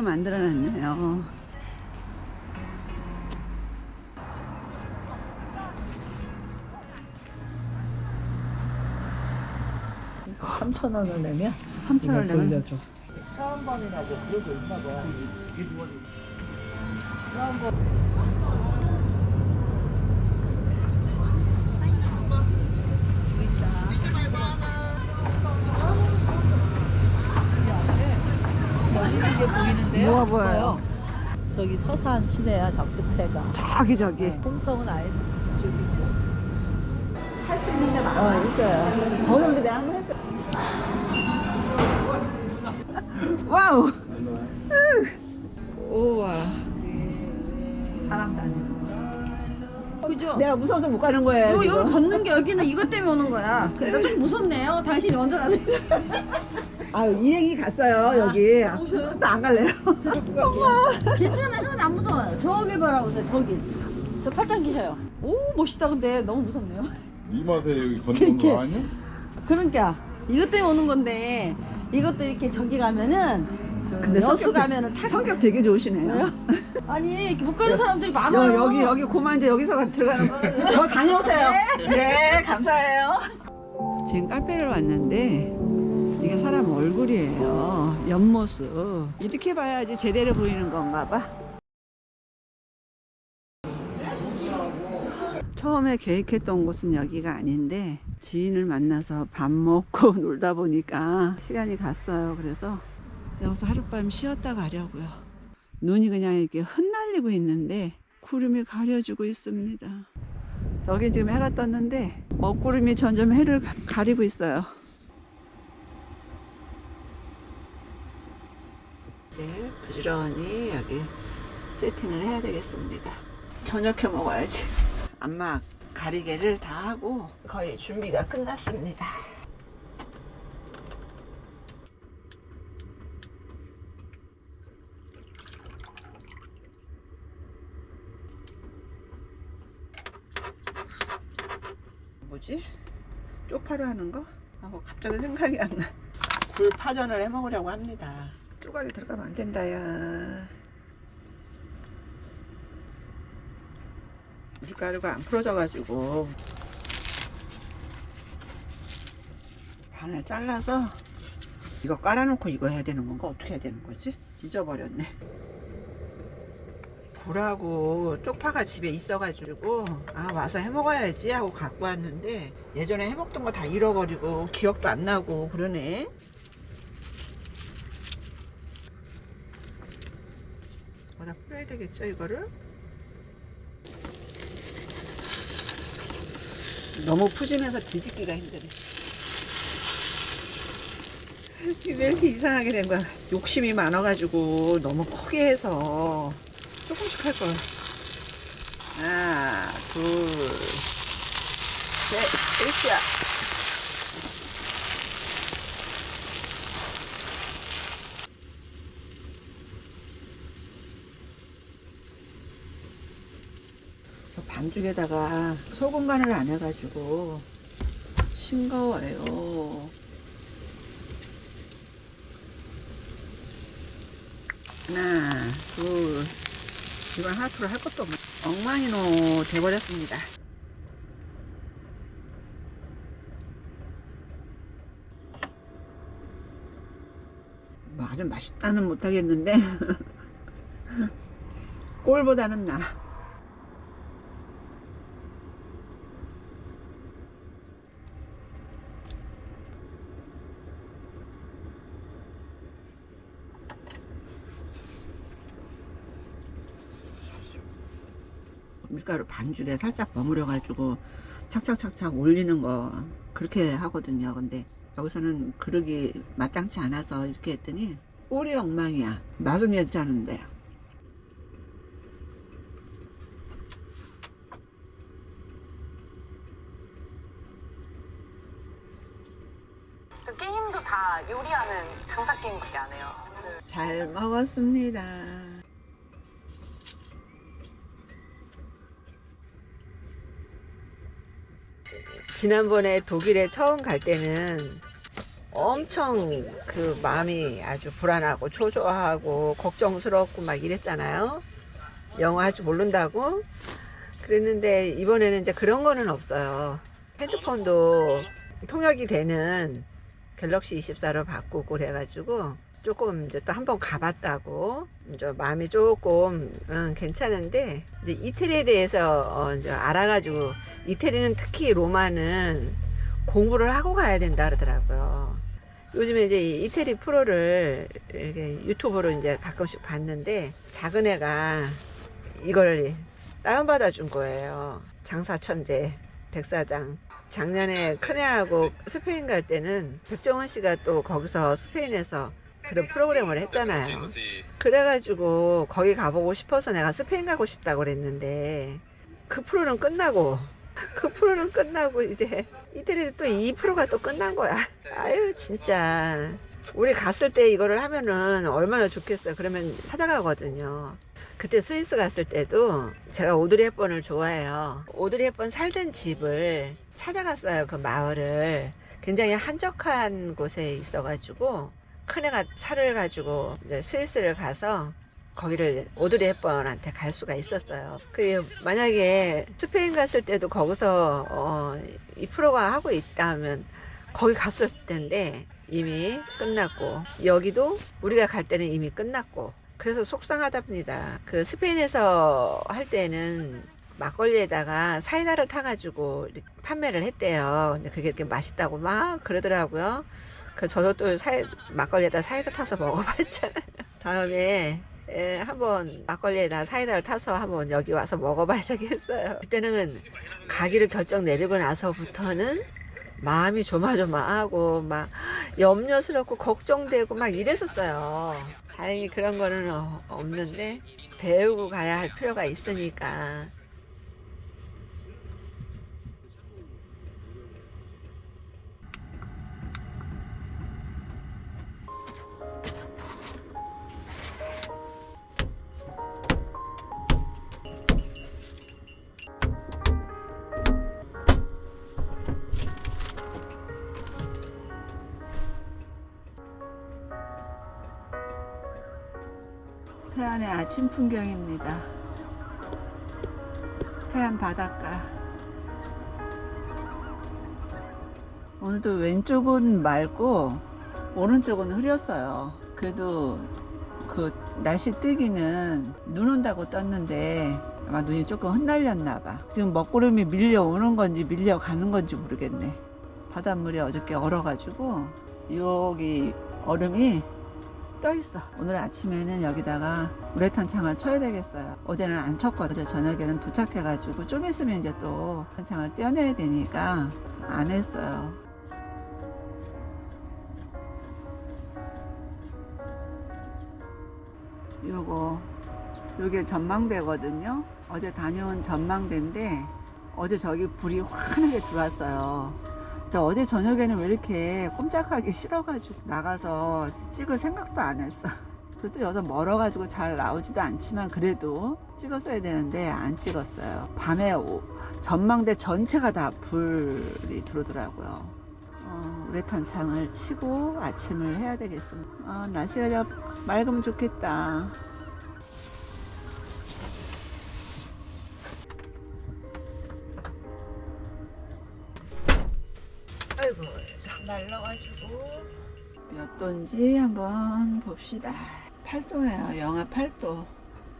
모형을 만들어 놨네요. 삼천 원을 내면 3,000원 이걸 내면 돌려줘. 이게 보이는데요? 뭐가 보여요? 저기 서산 시내야 저 끝에가. 저기 저기. 홍성은 아예 뒤쪽이고. 할 수 있는 데 많아. 어, 있어요. 거기 근데 내가 한번 했어. 와우. 바람도 안 해. 그죠? 내가 무서워서 못 가는 거예요. 여기 걷는 게 여기는 이것 때문에 오는 거야. 그러니까 좀 무섭네요. 당신이 먼저 가세요. 아, 일행이 갔어요, 여기. 아, 오셔요? 나안 갈래요. 괜찮아요. 안 무서워요. 저길 바라보세요. 저길. 저 팔짱 끼셔요. 오 멋있다. 근데 너무 무섭네요. 이 맛에 여기 걷는 그렇게. 거 아니야? 그러니까 이것 때문에 오는 건데 이것도 이렇게 저기 가면은 그 근데 여수 성격, 가면은 타 성격 되게 좋으시네요. 아니 이렇게 못 가는 사람들이 많아요. 여, 여기, 여기, 고만 이제 여기서 들어가는 거. 저 다녀오세요. 네, 감사해요. 지금 카페를 왔는데, 이게 사람 얼굴이에요. 옆모습. 이렇게 봐야지 제대로 보이는 건가 봐. 처음에 계획했던 곳은 여기가 아닌데, 지인을 만나서 밥 먹고 놀다 보니까 시간이 갔어요. 그래서 여기서 하룻밤 쉬었다 가려고요. 눈이 그냥 이렇게 흩날리고 있는데 구름이 가려주고 있습니다. 여기 지금 해가 떴는데 먹구름이 점점 해를 가- 가리고 있어요. 이제 부지런히 여기 세팅을 해야 되겠습니다. 저녁해 먹어야지. 안마 가리개를 다 하고 거의 준비가 끝났습니다. 뭐지? 쪽파로 하는 거? 하고 갑자기 생각이 안 나. 굴 파전을 해 먹으려고 합니다. 쪼가리 들어가면 안 된다, 야. 밀가루가 안 풀어져가지고 반을 잘라서 이거 깔아놓고 이거 해야 되는 건가? 어떻게 해야 되는 거지? 잊어버렸네. 굴하고 쪽파가 집에 있어가지고 아 와서 해 먹어야지 하고 갖고 왔는데 예전에 해 먹던 거 다 잃어버리고 기억도 안 나고 그러네. 뭐다 뿌려야 되겠죠 이거를? 너무 푸짐해서 뒤집기가 힘드네. 왜 이렇게 이상하게 된 거야? 욕심이 많아가지고 너무 크게 해서 조금씩 할 거야. 하나, 둘, 셋, 끝이 반죽에다가 소금 간을 안 해가지고 싱거워요. 하나, 둘, 이건 하트로 할 것도 없네. 엉망이노 돼버렸습니다. 말은 맛있다는 못하겠는데 꼴보다는 나. 밀가루 반죽에 살짝 버무려 가지고 착착착착 올리는 거 그렇게 하거든요. 근데 여기서는 그릇이 마땅치 않아서 이렇게 했더니 꼴이 엉망이야. 맛은 괜찮은데. 저 게임도 다 요리하는 장사 게임밖에 안 해요. 그잘 먹었습니다. 지난번에 독일에 처음 갈 때는 엄청 그 마음이 아주 불안하고 초조하고 걱정스럽고 막 이랬잖아요. 영어 할 줄 모른다고. 그랬는데 이번에는 이제 그런 거는 없어요. 핸드폰도 통역이 되는 갤럭시 24로 바꾸고 그래가지고 조금 이제 또 한 번 가봤다고 이제 마음이 조금 응, 괜찮은데 이제 이태리에 대해서 어, 이제 알아가지고 이태리는 특히 로마는 공부를 하고 가야 된다 그러더라고요. 요즘에 이제 이 이태리 프로를 이렇게 유튜브로 이제 가끔씩 봤는데 작은 애가 이걸 다운받아 준 거예요. 장사 천재 백사장. 작년에 큰애하고 스페인 갈 때는 백종원 씨가 또 거기서 스페인에서 그런 프로그램을 했잖아요. 그래가지고 거기 가보고 싶어서 내가 스페인 가고 싶다고 그랬는데 그 프로는 끝나고 그 프로는 끝나고 이제 이태리도 또 이 프로가 또 끝난 거야. 아유 진짜 우리 갔을 때 이거를 하면은 얼마나 좋겠어요. 그러면 찾아가거든요. 그때 스위스 갔을 때도 제가 오드리 헵번을 좋아해요. 오드리 헵번 살던 집을 찾아갔어요. 그 마을을 굉장히 한적한 곳에 있어가지고 큰애가 차를 가지고 스위스를 가서 거기를 오드리 헵번한테 갈 수가 있었어요. 그 만약에 스페인 갔을 때도 거기서 어, 이 프로가 하고 있다면 거기 갔을 텐데 이미 끝났고 여기도 우리가 갈 때는 이미 끝났고 그래서 속상하답니다. 그 스페인에서 할 때는 막걸리에다가 사이다를 타가지고 판매를 했대요. 근데 그게 이렇게 맛있다고 막 그러더라고요. 그 저도 또 사이, 막걸리에다 사이다 타서 먹어봤잖아요. 다음에 예, 한번 막걸리에다 사이다를 타서 한번 여기 와서 먹어봐야 되겠어요. 그때는 가기를 결정 내리고 나서부터는 마음이 조마조마하고 막 염려스럽고 걱정되고 막 이랬었어요. 다행히 그런 거는 어- 없는데 배우고 가야 할 필요가 있으니까 아침 풍경입니다. 태안 바닷가. 오늘도 왼쪽은 맑고 오른쪽은 흐렸어요. 그래도 그 날씨 뜨기는 눈 온다고 떴는데 아마 눈이 조금 흩날렸나 봐. 지금 먹구름이 밀려오는 건지 밀려가는 건지 모르겠네. 바닷물이 어저께 얼어가지고 여기 얼음이 떠 있어. 오늘 아침에는 여기다가 우레탄 창을 쳐야 되겠어요. 어제는 안 쳤거든. 어제 저녁에는 도착해가지고 좀 있으면 이제 또 창을 떼어내야 되니까 안 했어요. 요거 요게 전망대거든요. 어제 다녀온 전망대인데 어제 저기 불이 환하게 들어왔어요. 근데 어제 저녁에는 왜 이렇게 꼼짝하기 싫어가지고 나가서 찍을 생각도 안 했어. 그래도 여기서 멀어가지고 잘 나오지도 않지만 그래도 찍었어야 되는데 안 찍었어요. 밤에 오- 전망대 전체가 다 불이 들어오더라고요. 어, 우레탄 창을 치고 아침을 해야 되겠습니다. 아, 날씨가 좀 맑으면 좋겠다. 아이고 다 말라가지고 몇 도인지 한번 봅시다 8도네요 영하 8도.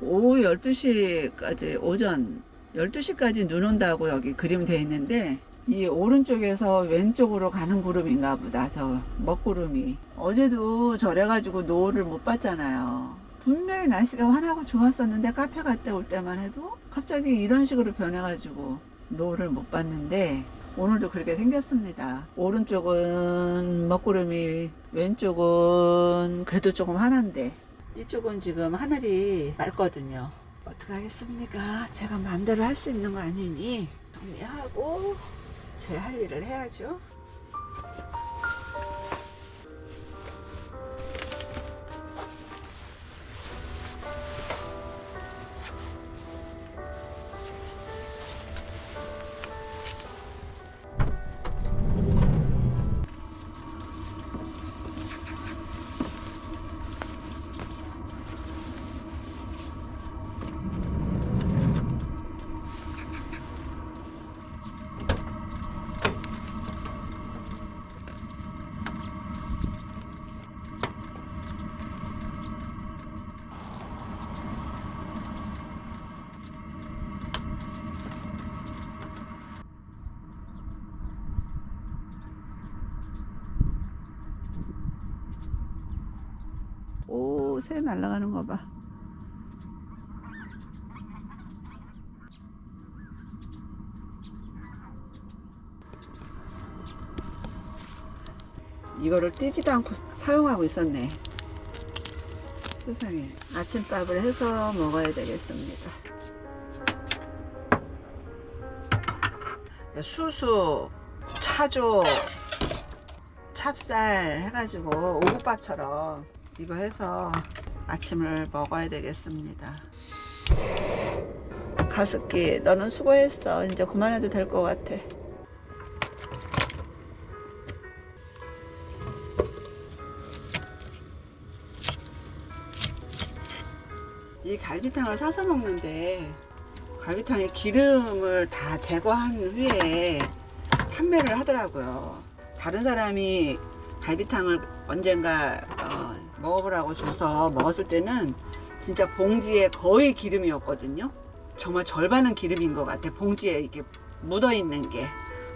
오후 12시까지 오전 12시까지 눈 온다고 여기 그림 돼 있는데 이 오른쪽에서 왼쪽으로 가는 구름인가 보다 저 먹구름이. 어제도 저래가지고 노을을 못 봤잖아요. 분명히 날씨가 환하고 좋았었는데 카페 갔다 올 때만 해도 갑자기 이런 식으로 변해가지고 노을을 못 봤는데 오늘도 그렇게 생겼습니다. 오른쪽은 먹구름이, 왼쪽은 그래도 조금 환한데, 이쪽은 지금 하늘이 맑거든요. 어떡하겠습니까? 제가 마음대로 할 수 있는 거 아니니, 정리하고, 제 할 일을 해야죠. 새 날아가는 거 봐. 이거를 떼지도 않고 사용하고 있었네. 세상에. 아침밥을 해서 먹어야 되겠습니다. 수수, 차조, 찹쌀 해가지고 오곡밥처럼 이거 해서 아침을 먹어야 되겠습니다. 가습기, 너는 수고했어. 이제 그만해도 될 것 같아. 이 갈비탕을 사서 먹는데 갈비탕에 기름을 다 제거한 후에 판매를 하더라고요. 다른 사람이 갈비탕을 언젠가 어, 먹어보라고 줘서 먹었을 때는 진짜 봉지에 거의 기름이었거든요. 정말 절반은 기름인 것 같아. 봉지에 이렇게 묻어 있는 게.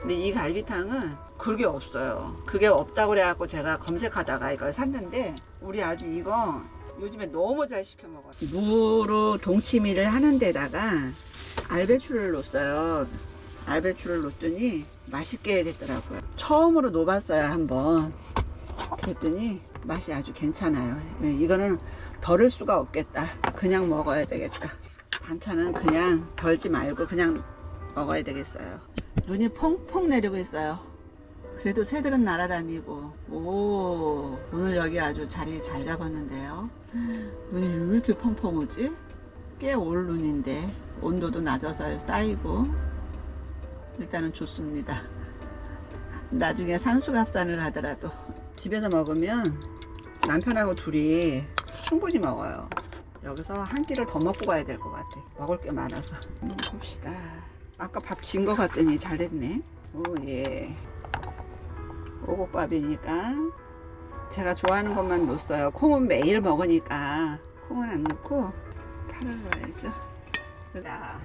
근데 이 갈비탕은 그게 없어요. 그게 없다고 그래갖고 제가 검색하다가 이걸 샀는데 우리 아주 이거 요즘에 너무 잘 시켜 먹어요. 무로 동치미를 하는 데다가 알배추를 넣었어요. 알배추를 넣었더니 맛있게 됐더라고요. 처음으로 넣어봤어요, 한번. 그랬더니 맛이 아주 괜찮아요. 예, 이거는 덜을 수가 없겠다. 그냥 먹어야 되겠다. 반찬은 그냥 덜지 말고 그냥 먹어야 되겠어요. 눈이 펑펑 내리고 있어요. 그래도 새들은 날아다니고 오 오늘 여기 아주 자리 잘 잡았는데요. 눈이 왜 이렇게 펑펑 오지? 꽤 올 눈인데 온도도 낮아서 쌓이고 일단은 좋습니다. 나중에 산수갑산을 가더라도 집에서 먹으면 남편하고 둘이 충분히 먹어요. 여기서 한 끼를 더 먹고 가야 될 것 같아. 먹을 게 많아서. 한번 봅시다. 아까 밥 진 거 같더니 잘 됐네. 오, 예. 오곡밥이니까 제가 좋아하는 것만 넣었어요. 콩은 매일 먹으니까 콩은 안 넣고 파를 넣어야죠. 그다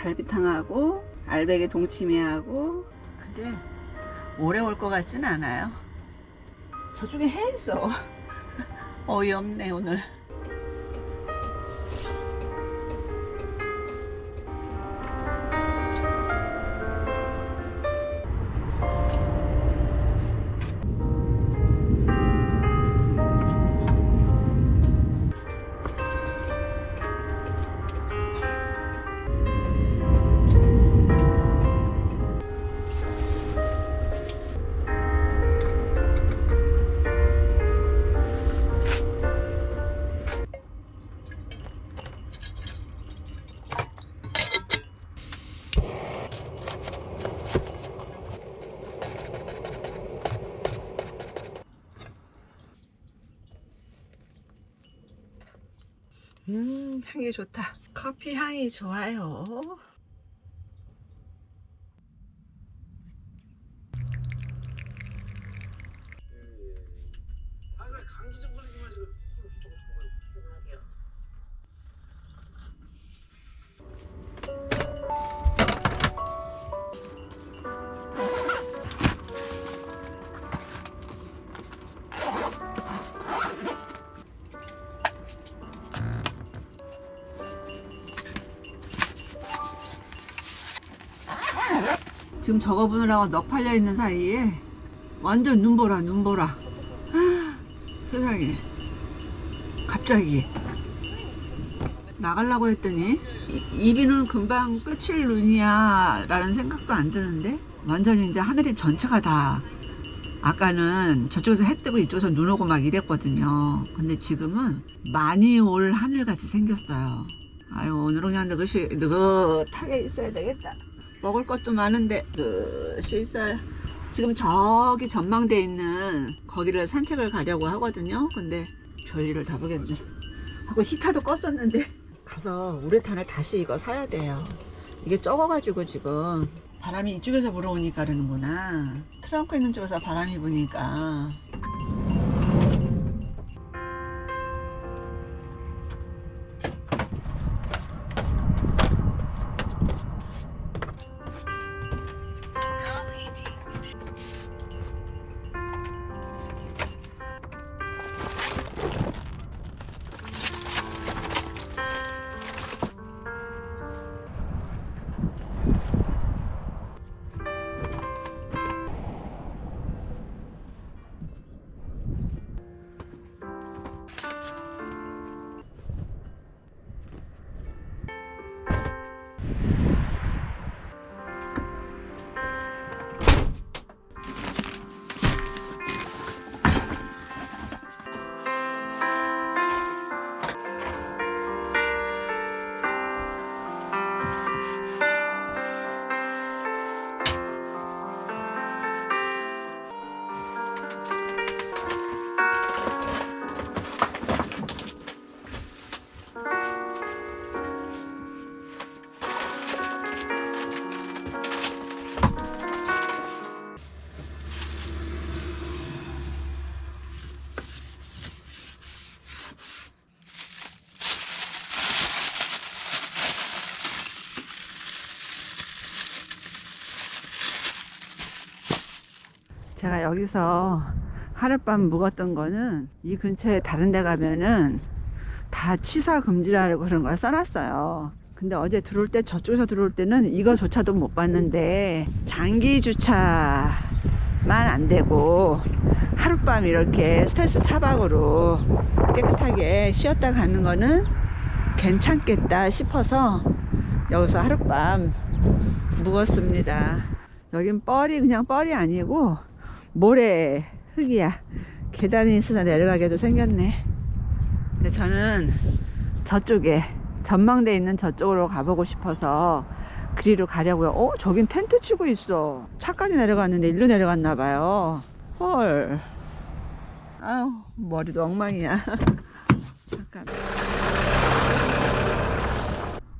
갈비탕하고 알배기 동치미하고 근데 오래 올 것 같진 않아요. 저쪽에 해 있어. 어이없네 오늘. 좋다. 커피 향이 좋아요. 지금 저거 보느라고 넋 팔려 있는 사이에 완전 눈보라 눈보라. 세상에. 갑자기. 나가려고 했더니 이- 이비는 금방 끝일 눈이야 라는 생각도 안 드는데 완전히 이제 하늘이 전체가 다 아까는 저쪽에서 해 뜨고 이쪽에서 눈 오고 막 이랬거든요. 근데 지금은 많이 올 하늘같이 생겼어요. 아유 오늘은 그냥 느긋이 느긋하게 있어야 되겠다 먹을 것도 많은데 그시 있어야 지금 저기 전망대 있는 거기를 산책을 가려고 하거든요. 근데 별일을 다 보겠네. 하고 히타도 껐었는데. 가서 우레탄을 다시 이거 사야 돼요. 이게 적어가지고 지금 바람이 이쪽에서 불어오니까 그러는구나. 트렁크 있는 쪽에서 바람이 부니까 제가 여기서 하룻밤 묵었던 거는 이 근처에 다른 데 가면은 다 취사 금지라고 그런 걸 써놨어요. 근데 어제 들어올 때 저쪽에서 들어올 때는 이거조차도 못 봤는데 장기 주차만 안 되고 하룻밤 이렇게 스트레스 차박으로 깨끗하게 쉬었다 가는 거는 괜찮겠다 싶어서 여기서 하룻밤 묵었습니다. 여긴 뻘이 그냥 뻘이 아니고 모래 흙이야. 계단이 있어서 내려가게도 생겼네. 근데 저는 저쪽에 전망대 있는 저쪽으로 가보고 싶어서 그리로 가려고요. 어, 저긴 텐트 치고 있어. 차까지 내려갔는데 일로 내려갔나 봐요. 헐. 아우, 머리도 엉망이야. 잠깐.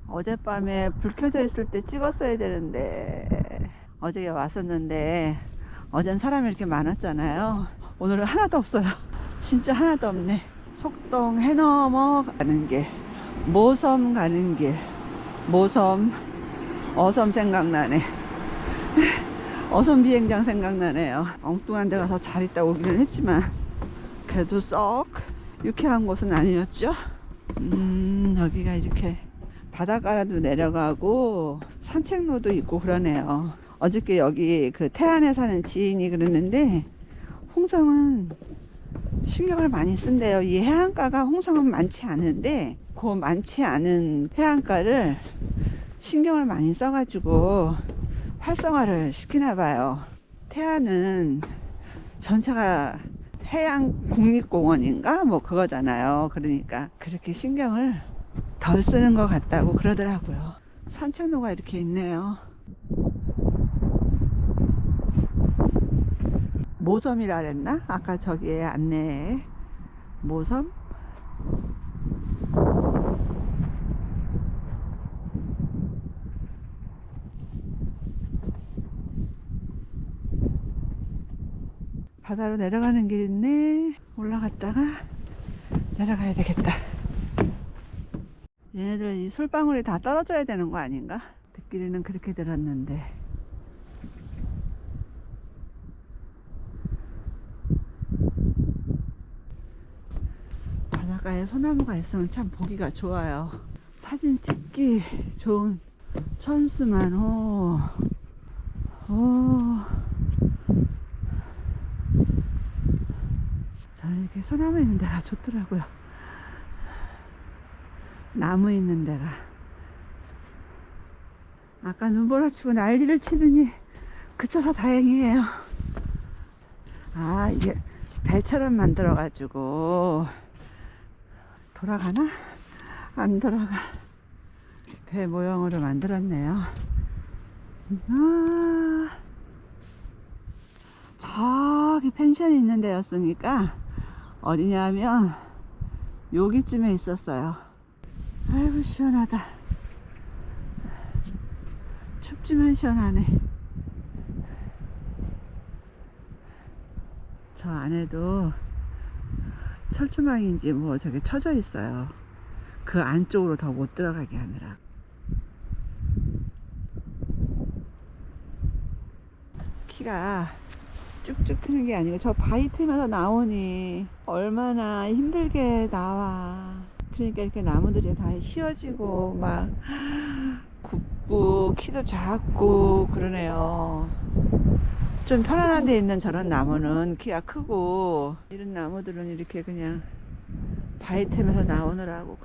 어젯밤에 불 켜져 있을 때 찍었어야 되는데 어제 왔었는데 어젠 사람이 이렇게 많았잖아요. 오늘은 하나도 없어요. 진짜 하나도 없네. 속동 해 넘어 가는 길, 모섬 가는 길, 모섬, 어섬 생각나네. 어섬 비행장 생각나네요. 엉뚱한 데 가서 잘 있다 오기는 했지만 그래도 썩 유쾌한 곳은 아니었죠. 음, 여기가 이렇게 바닷가라도 내려가고 산책로도 있고 그러네요. 어저께 여기 그 태안에 사는 지인이 그러는데 홍성은 신경을 많이 쓴대요. 이 해안가가 홍성은 많지 않은데 그 많지 않은 해안가를 신경을 많이 써가지고 활성화를 시키나 봐요. 태안은 전체가 해양 국립공원인가 뭐 그거잖아요. 그러니까 그렇게 신경을 덜 쓰는 것 같다고 그러더라고요. 산책로가 이렇게 있네요. 모섬이라 그랬나? 아까 저기에 안내에 모섬? 바다로 내려가는 길 있네. 올라갔다가 내려가야 되겠다. 얘네들 이 솔방울이 다 떨어져야 되는 거 아닌가? 듣기로는 그렇게 들었는데. 바닷가에 소나무가 있으면 참 보기가 좋아요. 사진 찍기 좋은 천수만 호. 오. 저는 이렇게 소나무 있는 데가 좋더라고요. 나무 있는 데가. 아까 눈보라 치고 난리를 치더니 그쳐서 다행이에요. 아, 이게 배처럼 만들어가지고 돌아가나? 안 돌아가. 배 모형으로 만들었네요. 아, 저기 펜션이 있는 데였으니까 어디냐면 여기쯤에 있었어요. 아이고 시원하다. 춥지만 시원하네. 저 안에도 철조망인지 뭐 저게 쳐져 있어요. 그 안쪽으로 더 못 들어가게 하느라. 키가 쭉쭉 크는 게 아니고 저 바위 틈에서 나오니 얼마나 힘들게 나와. 그러니까 이렇게 나무들이 다 휘어지고 막 굽고 키도 작고 그러네요. 좀 편안한 데 있는 저런 나무는 키가 크고 이런 나무들은 이렇게 그냥 바위 틈에서 나오느라고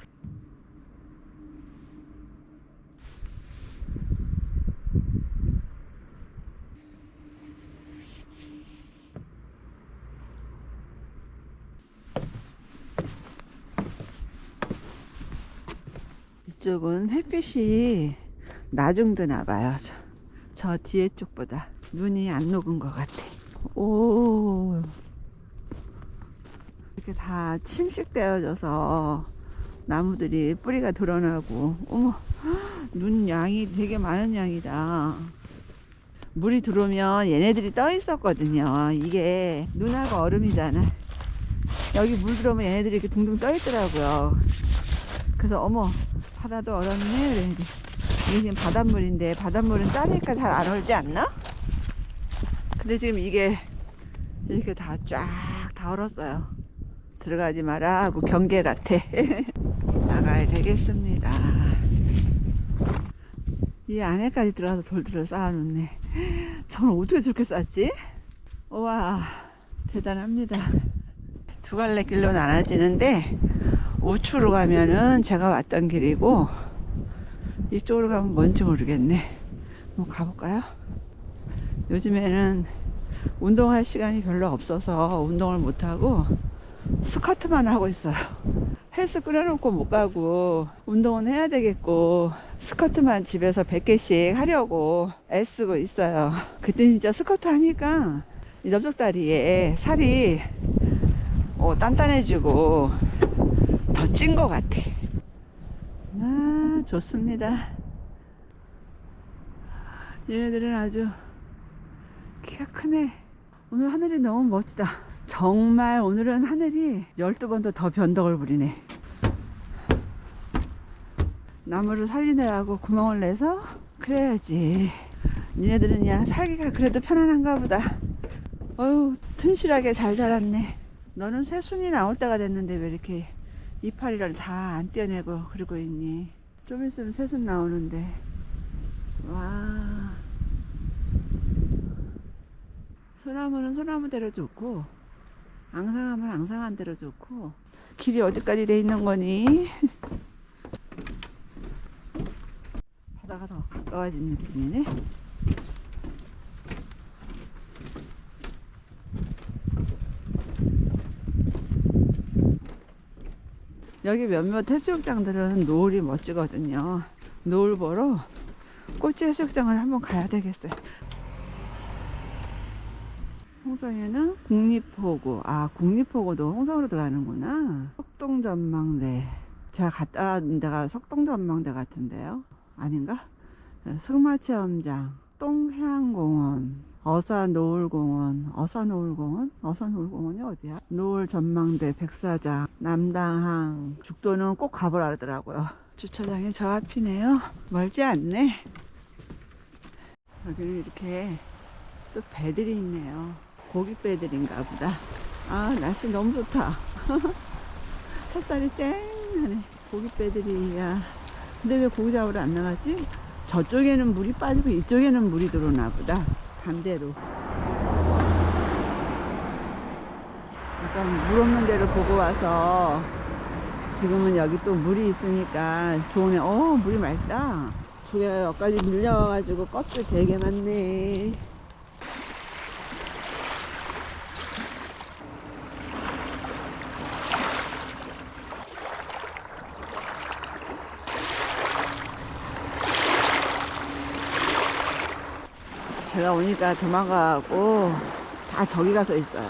이쪽은 햇빛이 나중드나 봐요. 저, 저 뒤에 쪽보다 눈이 안 녹은 것 같아. 오. 이렇게 다 침식되어져서 나무들이 뿌리가 드러나고, 어머, 눈 양이 되게 많은 양이다. 물이 들어오면 얘네들이 떠 있었거든요. 이게 눈하고 얼음이잖아. 여기 물 들어오면 얘네들이 이렇게 둥둥 떠 있더라고요. 그래서 어머 바다도 얼었네. 이게 지금 바닷물인데 바닷물은 짜니까 잘 안 얼지 않나? 근데 지금 이게 이렇게 다 쫙 다 얼었어요. 들어가지 마라 하고 경계 같아. 나가야 되겠습니다. 이 안에까지 들어가서 돌들을 쌓아놓네. 저는 어떻게 저렇게 쌓지? 우와, 대단합니다. 두 갈래 길로 나눠지는데 우측으로 가면은 제가 왔던 길이고 이쪽으로 가면 뭔지 모르겠네. 한번 가볼까요? 요즘에는 운동할 시간이 별로 없어서 운동을 못하고 스쿼트만 하고 있어요. 헬스 끊어놓고 못 가고 운동은 해야 되겠고 스쿼트만 집에서 100개씩 하려고 애쓰고 있어요. 그때 진짜 스쿼트 하니까 이 넓적다리에 살이 어, 단단해지고 더 찐 것 같아. 아, 좋습니다. 얘네들은 아주 키가 크네. 오늘 하늘이 너무 멋지다. 정말 오늘은 하늘이 12번도 더 변덕을 부리네. 나무를 살리느라고 구멍을 내서 그래야지. 니네들은 그냥 살기가 그래도 편안한가 보다. 어휴, 튼실하게 잘 자랐네. 너는 새순이 나올 때가 됐는데 왜 이렇게 이파리를 다 안 떼어내고 그러고 있니? 좀 있으면 새순 나오는데. 와. 소나무는 소나무대로 좋고, 앙상하면 앙상한 대로 좋고, 길이 어디까지 돼 있는 거니? 바다가 더 가까워진 느낌이네. 여기 몇몇 해수욕장들은 노을이 멋지거든요. 노을 보러 꼬치 해수욕장을 한번 가야 되겠어요. 홍성에는 국립호구, 아 국립호구도 홍성으로 들어가는구나. 석동전망대. 제가 갔다 온 데가 석동전망대 같은데요. 아닌가? 네, 승마체험장, 똥해안공원, 어사노을공원, 어사노을공원? 어사노을공원이 어디야? 노을전망대, 백사장, 남당항, 죽도는 꼭 가보라 그러더라고요. 주차장이 저 앞이네요. 멀지 않네. 여기는 이렇게 또 배들이 있네요. 고깃배들인가 보다. 아, 날씨 너무 좋다. 햇살이 쨍하네. 고깃배들이야. 근데 왜 고기 잡으러 안 나가지? 저쪽에는 물이 빠지고 이쪽에는 물이 들어오나 보다. 반대로. 약간 물 없는 데를 보고 와서 지금은 여기 또 물이 있으니까 좋으네. 어, 물이 맑다. 저게 여기까지 밀려와가지고 껍질 되게 많네. 제가 오니까 도망가고 다 저기 가서 있어요.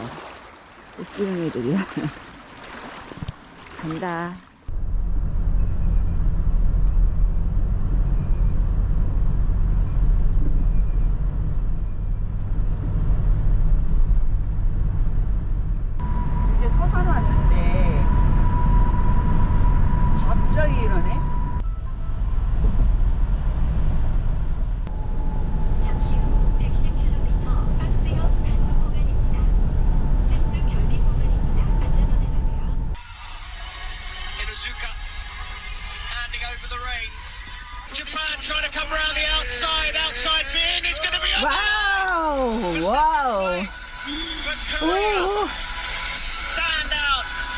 웃기는 애들이야. 간다.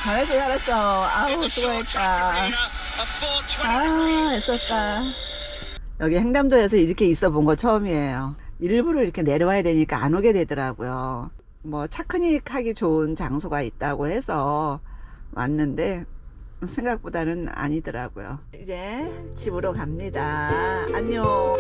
잘했어, 잘했어. 아우, 수고했다. arena. A 420. 아, 애썼다. 여기 횡담도에서 이렇게 있어 본 거 처음이에요. 일부러 이렇게 내려와야 되니까 안 오게 되더라고요. 뭐, 차크닉 하기 좋은 장소가 있다고 해서 왔는데, 생각보다는 아니더라고요. 이제 집으로 갑니다. 안녕.